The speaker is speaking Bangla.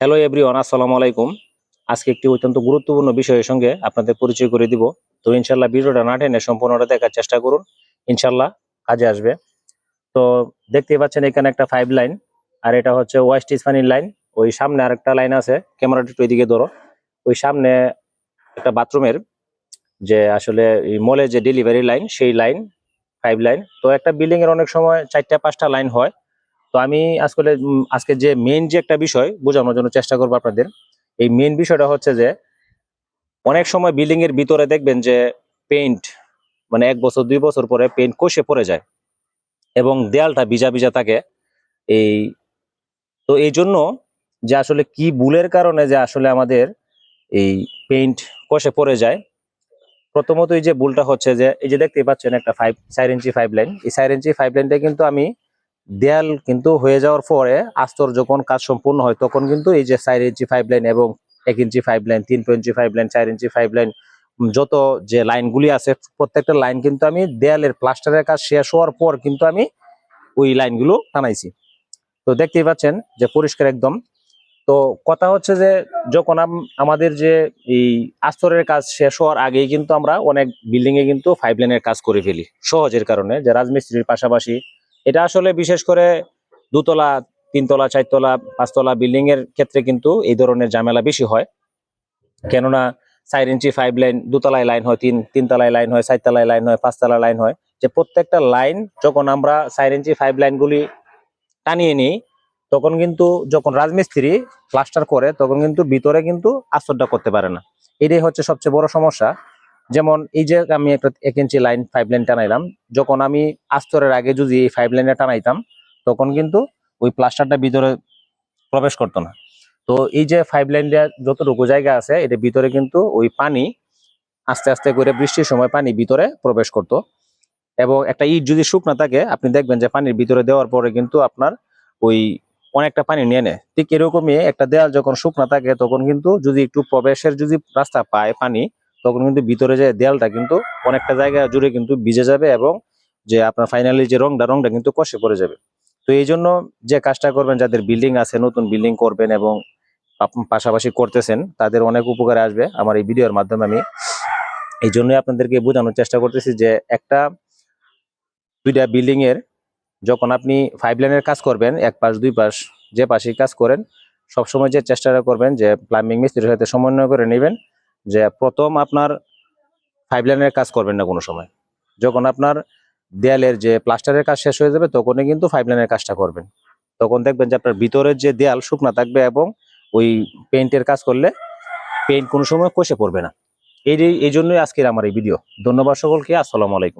হ্যালো এভরিওয়ান আসসালামু আলাইকুম আজকে একটি অত্যন্ত গুরুত্বপূর্ণ বিষয়ের সঙ্গে আপনাদের পরিচয় করে দিব। তো ইনশাল্লাহ ভিডিওটা না টেনে সম্পূর্ণটা দেখার চেষ্টা করুন। ইনশাল্লাহ কাজে আসবে। তো দেখতে পাচ্ছেন এখানে একটা ফাইভ লাইন আর এটা হচ্ছে ওয়েস্ট ইসফানির লাইন ওই সামনে আরেকটা লাইন আছে। ক্যামেরাটা একটু এদিকে ধরো। ওই সামনে একটা বাথরুমের যে আসলে মলে যে ডেলিভারি লাইন সেই লাইন ফাইভ লাইন তো একটা বিল্ডিং এর অনেক সময় চারটা পাঁচটা লাইন হয়। তো আমি আসলে উম, আজকে যে মেন যে একটা বিষয় বোঝানোর জন্য চেষ্টা করব আপনাদের এই মেন বিষয়টা হচ্ছে যে অনেক সময় বিল্ডিং এর ভিতরে দেখবেন যে পেইন্ট মানে এক বছর দুই বছর পরে পেইন্ট কষে পড়ে যায় এবং দেয়ালটা ভিজা ভিজা থাকে। এই তো এই জন্য যে আসলে কি ভুলের কারণে যে আসলে আমাদের এই পেইন্ট কষে পড়ে যায় প্রথমত এই যে ভুলটা হচ্ছে যে এই যে দেখতেই পাচ্ছেন একটা ফাইভ চার ইঞ্চি ফাইভ লাইন এই চার ইঞ্চি ফাইভ লাইনটা কিন্তু আমি দেয়াল কিন্তু হয়ে যাওয়ার পরে আস্তর যখন কাজ সম্পূর্ণ হয়, তখন কিন্তু এই যে চার ইঞ্চি ফাইভ লাইন এবং এক ইঞ্চি ফাইভ লাইন তিন ইঞ্চি ফাইভ লাইন চার ইঞ্চি ফাইভ লাইন যত যে লাইনগুলি আছে, প্রত্যেকটা লাইন কিন্তু আমি দেয়ালের প্লাস্টারের কাজ শেষ হওয়ার পর কিন্তু আমি ওই লাইনগুলো টানাইছি। তো দেখতেই পাচ্ছেন যে পরিষ্কার একদম। তো কথা হচ্ছে যে যখন আম- আমাদের যে এই আস্তরের কাজ শেষ হওয়ার আগেই কিন্তু আমরা অনেক বিল্ডিংয়ে কিন্তু ফাইভ লাইনের কাজ করে ফেলি, সহজের কারণে। যে রাজমিস্ত্রির পাশাপাশি এটা আসলে বিশেষ করে দুতলা, তিনতলা, চারতলা, পাঁচতলা বিল্ডিং এর ক্ষেত্রে কিন্তু এই ধরনের ঝামেলা বেশি হয়। কেননা চার ইঞ্চি ফাইভ লাইন দুতলায় লাইন হয়, তিন, তিনতলায় লাইন হয়, চারতলায় লাইন হয় পাঁচতলা লাইন হয়। যে প্রত্যেকটা লাইন যখন আমরা চার ইঞ্চি ফাইভ লাইনগুলি টানিয়ে নিই, তখন কিন্তু যখন রাজমিস্ত্রি প্লাস্টার করে, তখন কিন্তু ভিতরে কিন্তু আস্তরটা করতে পারে না। এটাই হচ্ছে সবচেয়ে বড় সমস্যা। যেমন এই যে আমি একটা এক ইঞ্চি লাইন ফাইভ লাইন টানাইলাম, যখন আমি আস্তরের আগে যদি এই ফাইভ লাইনটা টানাইতাম, তখন কিন্তু ওই প্লাস্টারটা ভিতরে প্রবেশ করতো না। তো এই যে ফাইভ লাইনটা যতটুকু জায়গা আছে, এটা ভিতরে কিন্তু ওই পানি আস্তে আস্তে করে বৃষ্টির সময় পানি ভিতরে প্রবেশ করতো। এবং একটা ইট যদি শুকনা থাকে, আপনি দেখবেন যে পানির ভিতরে দেওয়ার পরে কিন্তু আপনার ওই অনেকটা পানি নিয়ে নেয়। ঠিক এরকমই একটা দেয়াল যখন শুকনা থাকে, তখন কিন্তু যদি একটু প্রবেশের যদি রাস্তা পায় পানি তখন কিন্তু ভিতরে যে দেয়ালটা কিন্তু অনেকটা জায়গা জুড়ে কিন্তু ভিজে যাবে এবং যে আপনার ফাইনালি যে রংটা রংটা কিন্তু কষে পড়ে যাবে। তো এই জন্য যে কাজটা করবেন, যাদের বিল্ডিং আছে, নতুন বিল্ডিং করবেন এবং পাশাপাশি করতেছেন, তাদের অনেক উপকারে আসবে আমার এই ভিডিওর মাধ্যমে আমি। এই জন্যই আপনাদেরকে বোঝানোর চেষ্টা করতেছি যে একটা, দুইটা বিল্ডিং এর যখন আপনি ফাইভ লাইনের কাজ করবেন, এক পাশ, দুই পাশ, যে পাশেই কাজ করেন, সবসময় যে চেষ্টাটা করবেন যে প্লাম্বিং মিস্ত্রির সাথে সমন্বয় করে নেবেন যে প্রথম আপনার ফাইভ লাইনের কাজ করবেন না কোনো সময়। যখন আপনার দেয়ালের যে প্লাস্টারের কাজ শেষ হয়ে যাবে, তখনই কিন্তু ফাইভ লাইনের কাজটা করবেন। তখন দেখবেন যে আপনার ভিতরের যে দেয়াল শুকনা থাকবে এবং ওই পেন্টের কাজ করলে পেন্ট কোনো সময় কষে পড়বে না। এই এই জন্যই আজকের আমার এই ভিডিও ধন্যবাদ সকলকে, আসসালামু আলাইকুম।